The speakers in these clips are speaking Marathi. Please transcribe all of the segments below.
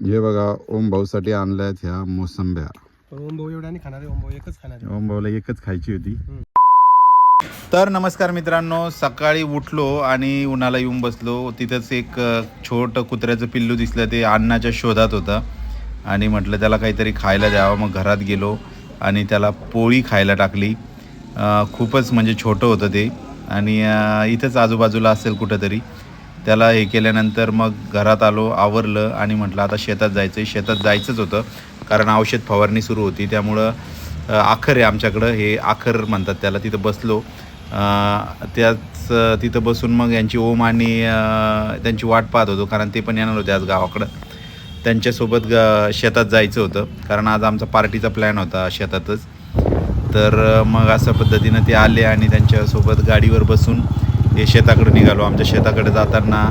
हे बघा ओम भाऊसाठी आणल्यात ह्या मोसंब्या. पण ओम भाऊ एवढा नाही खाणार आहे ओम भाऊ एकच खाणार. आहे ओम भाऊला एकच खायची होती. तर नमस्कार मित्रांनो सकाळी उठलो आणि उन्हाला येऊन बसलो. तिथंच एक अ, छोटं कुत्र्याचं पिल्लू दिसलं ते अन्नाच्या शोधात होतं. आणि म्हटलं त्याला काहीतरी खायला द्यावं. मग घरात गेलो आणि त्याला पोळी खायला टाकली. अ, खूपच म्हणजे छोटं होतं ते. आणि अ, इथंच आजूबाजूला असेल कुठंतरी. त्याला हे केल्यानंतर मग घरात आलो आवरलं आणि म्हटलं आता शेतात जायचं आहे शेतात जायचंच होतं कारण औषध फवारणी सुरू होती. त्यामुळं आखर आहे आमच्याकडं. हे आखर म्हणतात त्याला. तिथं बसलो. त्याच तिथं बसून मग यांची ओम आणि त्यांची वाट पाहत होतो कारण ते पण येणार होते आज गावाकडं. त्यांच्यासोबत ग शेतात जायचं होतं कारण आज आमचा पार्टीचा प्लॅन होता शेतातच. तर मग अशा पद्धतीनं ते आले आणि त्यांच्यासोबत गाडीवर बसून हे शेताकडे निघालो. आमच्या शेताकडे जाताना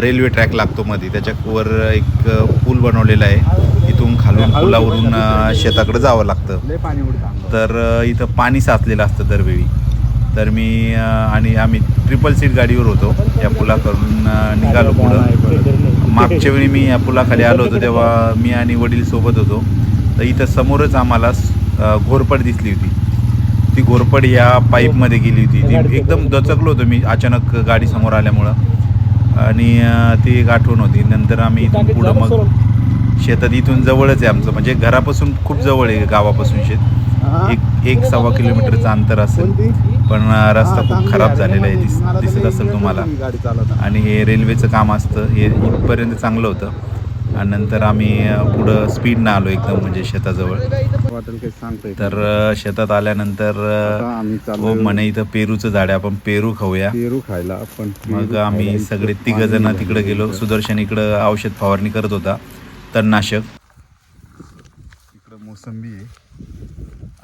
रेल्वे ट्रॅक लागतो मध्ये त्याच्यावर एक पूल बनवलेला आहे. इथून खालून पुलावरून शेताकडे जावं लागतं. तर इथं पाणी साचलेलं असतं दरवेळी. तर मी आणि आम्ही ट्रिपल सीट गाडीवर होतो. या पुलाकडून निघालो पुढं. मागच्या वेळी मी या पुलाखाली आलो होतो. तेव्हा मी आणि वडील सोबत होतो. तर इथं समोरच आम्हाला घोरपड दिसली होती. ती घोरपड या पाईपमध्ये गेली होती. ती एकदम दचकलो होतो मी अचानक गाडी समोर आल्यामुळं. आणि ती एक आठवण होती. नंतर आम्ही इथून पुढं मग शेतात इथून जवळच आहे आमचं. म्हणजे घरापासून खूप जवळ आहे गावापासून शेत. एक एक सव्वा किलोमीटरचं अंतर असेल. पण रस्ता खूप खराब झालेला आहे. दिस दिसत असेल तुम्हाला. आणि हे रेल्वेचं काम असतं. हे इथपर्यंत चांगलं होतं. आणि नंतर आम्ही पुढं स्पीडनं आलो एकदम म्हणजे शेताजवळ. तर शेतात आल्यानंतर चाललो म्हणे इथं पेरूचं झाड आहे आपण पेरू खाऊया. पेरू खायला पण मग आम्ही सगळे तिघ जण तिकडे गेलो. सुदर्शन इकडं औषध फवारणी करत होता. तणनाशक. इकडं मोसंबी आहे.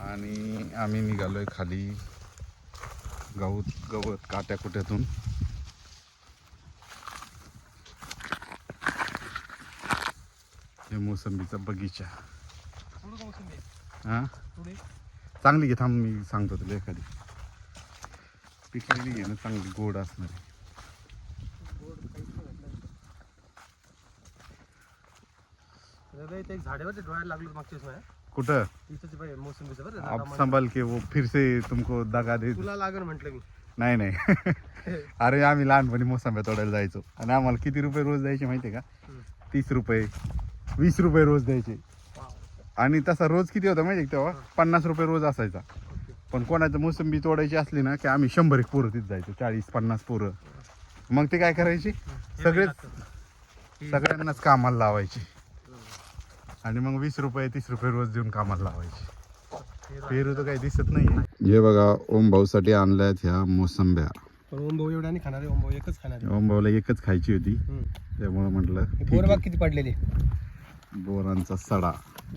आणि आम्ही निघालोय खाली गवत गवत काट्या कुट्यातून मोसंबीचा बगीचा. हा? चांगली घे थांब मी सांगतो तुला एखादी. पिकलेली घे ना चांगली गोड असणारी. वेळेस कुठं? आप संभाल के वो फिर से तुमको दगा दे. तुला लागण म्हटलं मी. नाही नाही. अरे आम्ही लहानपणी मोसंब्या तोडायला जायचो. आणि आम्हाला किती रुपये रोज द्यायचे माहिती आहे का. तीस रुपये. वीस रुपये रोज द्यायचे. आणि तसा रोज किती होता माहिती तेव्हा? पन्नास रुपये रोज असायचा. पण कोणाचं मोसंबी तोडायची असली ना की आम्ही शंभर एक पोरं तिथे जायचो चाळीस पन्नास पोरं. मग ते काय करायची? सगळेच सगळ्यांनाच कामाला लावायची. आणि मग वीस रुपये तीस रुपये रोज देऊन कामाला लावायची. पेरू तर काही दिसत नाही हे बघा ओम भाऊसाठी आणल्यात ह्या मोसंब्या. पण ओम भाऊ एवढा नाही खाणार आहे ओम भाऊ एकच खाणार. आहे ओम भाऊला एकच खायची होती. त्यामुळे म्हटलं किती पडलेली? बोरांचा सडा.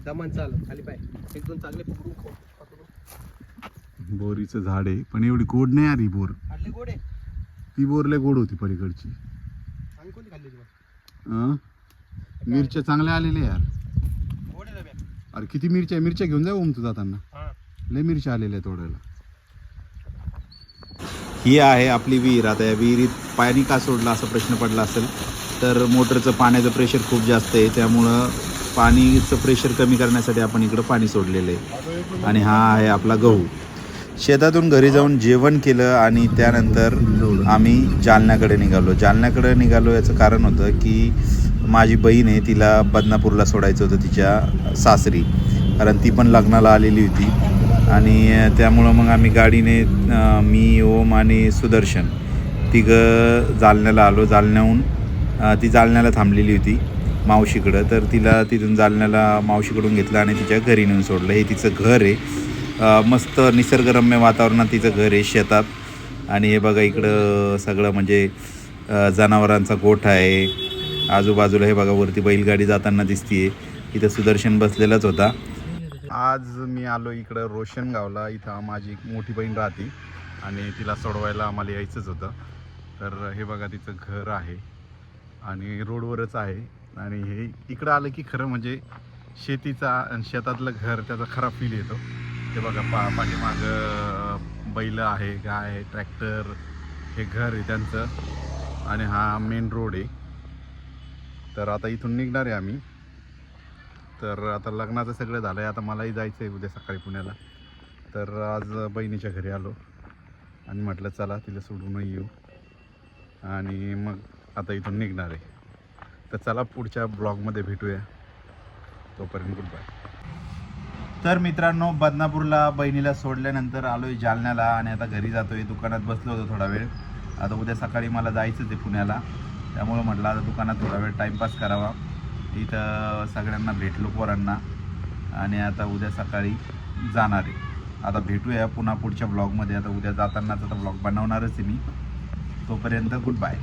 दमान चाल खाली पाय. एक दोन चांगले पकडून खाऊ. पकडून. बोरीचं झाड आहे पण एवढी गोड नाही आली बोर. खाल्ले गोडे ती बोर लय गोड होती पलीकडची. आणि कोणी खाल्ली मग? अं? मिरच्या चांगल्या आलेल्या यार. गोडे अरे किती मिरच्या मिरच्या घेऊन जा ओम तू जाताना. हा. लय मिरच्या आलेल्या तोडायला. ही आहे आपली विहीर. आता या विहिरीत पाणी का सोडलं असा प्रश्न पडला असेल? तर मोटरचं पाण्याचं प्रेशर खूप जास्त आहे. त्यामुळं पाणीचं प्रेशर कमी करण्यासाठी आपण इकडं पाणी सोडलेलं आहे. आणि हा आहे आपला गहू. शेतातून घरी जाऊन जेवण केलं आणि त्यानंतर आम्ही जालन्याकडे निघालो. जालन्याकडे निघालो याचं कारण होतं की माझी बहीण आहे तिला बदनापूरला सोडायचं होतं तिच्या सासरी. कारण ती पण लग्नाला आलेली होती. आणि त्यामुळं मग आम्ही गाडीने मी ओम आणि सुदर्शन तिघं जालन्याला आलो. जालन्याहून ती जालन्याला थांबलेली होती मावशीकडं. तर तिला तिथून जालन्याला मावशीकडून घेतलं आणि तिच्या घरी नेऊन सोडलं. हे तिचं घर आहे. मस्त निसर्गरम्य वातावरणात तिचं घर आहे शेतात. आणि हे बघा इकडं सगळं म्हणजे जनावरांचा गोठा आहे. आजूबाजूला हे बघा वरती बैलगाडी जाताना दिसतीये. इथं सुदर्शन बसलेलाच होता. आज मी आलो इकडं रोशन गावला इथं माझी एक मोठी बहीण राहते. आणि तिला सोडवायला आम्हाला यायचंच होतं. तर हे बघा तिचं घर आहे. आणि रोडवरच आहे. आणि हे इकडं आलं की खरं म्हणजे शेतीचा आणि शेतातलं घर त्याचा खरा फील येतो. ते बघा पा पाठीमागं बैल आहे गाय आहे ट्रॅक्टर हे घर आहे त्यांचं. आणि हा मेन रोड आहे. तर आता इथून निघणार आहे आम्ही. तर आता लग्नाचं सगळं झालं आहे आता मलाही जायचं आहे उद्या सकाळी पुण्याला. तर आज बहिणीच्या घरी आलो. आणि म्हटलं चला तिला सोडूनही येऊ. आणि मग आता इथून निघणार आहे. तर चला पुढच्या ब्लॉगमध्ये भेटूया. तोपर्यंत गुड बाय तर मित्रांनो बदनापूरला बहिणीला सोडल्यानंतर आलोय जालन्याला आणि आता घरी जातोय. दुकानात बसलो होतो थोडा वेळ. आता उद्या सकाळी मला जायचं आहे पुण्याला. त्यामुळं म्हटलं आता दुकानात थोडा वेळ टाईमपास करावा. इथं सगळ्यांना भेटलो पोरांना. आणि आता उद्या सकाळी जाणार आहे. आता भेटूया पुन्हा पुढच्या ब्लॉगमध्ये आता उद्या जातानाच आता ब्लॉग बनवणारच आहे मी. तोपर्यंत गुड बाय